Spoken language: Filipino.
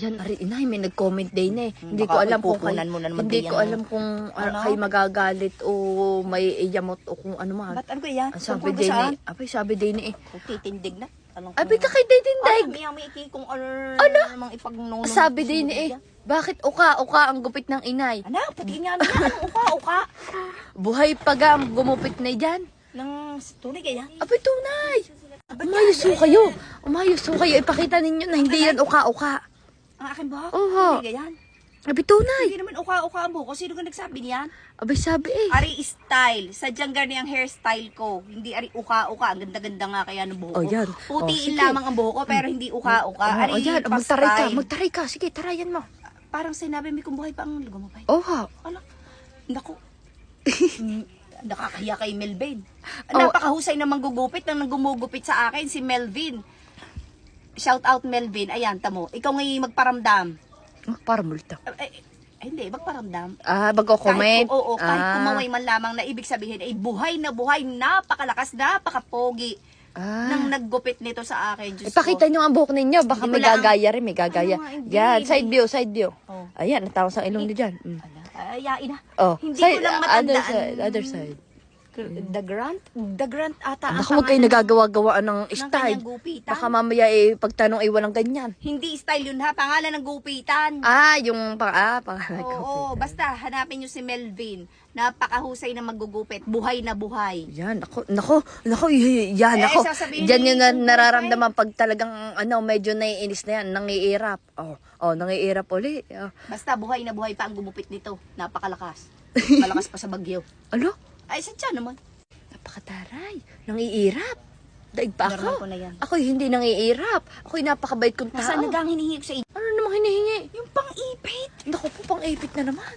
Yan, ari, inay, may nag-comment din eh. Hmm, hindi ko baka alam kung ipupunan mo na naman hindi ko alam kung ah, Ano? kayo magagalit o may iyamot o kung ano man. Ba't ano ba yan? Ang sabi Tungkol din saan? eh. Abay, sabi din eh. Kung titindig na. Anong Abay, ka kay din Ay, dag. may iki kung ano. Ano? Namang ipagnuno. Sabi din eh. Bakit uka, uka ang gupit ng inay? Ano? Pati nga niya. Ano uka, uka. Buhay pagam, gumupit na dyan. Nang tunay kaya? Abay, tunay. Umayos ho kayo. Umayos ho kayo. Ipakita ninyo na hindi yan uka-uka. Ang aking buhok? Oo. Tunay kaya? Abay, tunay. Hindi naman uka-uka ang buhok ko. Sino ka nagsabi niyan? Abay, sabi eh. Ari style. Sadyang gani ang hairstyle ko. Hindi ari uka-uka. Ang ganda-ganda nga kaya ng buhok Oh, yan. Putiin Oh, sige. lamang ang buhok ko pero hindi uka-uka. Oh, ari ayan, pa magtaray ka, magtaray ka. Sige, tarayan mo. Parang sinabi mo kung buhay pa ang lugumapay. Oh, ha. Ano? Naku. Mm, Nakakahiya kay Melvin. Oh. Napakahusay na manggugupit nang nanggumugupit sa akin si Melvin. Shout out Melvin. Ayan, tamo. Ikaw ngayon magparamdam. Oh, para multa. Eh, eh, hindi, magparamdam. Ah, magko-comment? Kahit, oo, kahit ah. kumaway man lamang na ibig sabihin ay buhay na buhay, napakalakas, napakapogi Ah. nang naggupit nito sa akin. Diyos Ipakita ko. nyo ang buhok ninyo. Baka may gagaya rin, may gagaya. Ano Yan, side view, side view. Oh. Ayan, natawag sa ilong niyo dyan. Mm. Ayain na. Oh, Hindi side, ko lang Other matandaan. side, other side. The Grant? The Grant ata. ang Naku, huwag kayo nagagawa-gawaan ng style. gupitan. Baka mamaya eh, pagtanong ay walang ganyan. Hindi style yun ha, pangalan ng gupitan. Ah, yung pang, ah, pangalan. Oo, basta hanapin nyo si Melvin. Napakahusay na maggugupit. Buhay na buhay. Yan, ako, nako, nako, y- yan, Eh, ako. sasabihin Diyan ni yun na Kung nararamdaman pag talagang, ano, medyo naiinis na yan, nangiirap. Oh, oh, nangiirap uli. Oh. Basta buhay na buhay pa ang gumupit nito. Napakalakas. Malakas pa sa bagyo. Ano? Ay, sadya naman. Napakataray. Nangiirap. Daig pa Normal ako. ko na yan. Ako'y hindi nangiirap. Ako'y napakabait kong tao. Nasaan nagang hinihingi ko sa inyo? Ano namang hinihingi? Yung pang-ipit. Naku po, pang ipit na naman.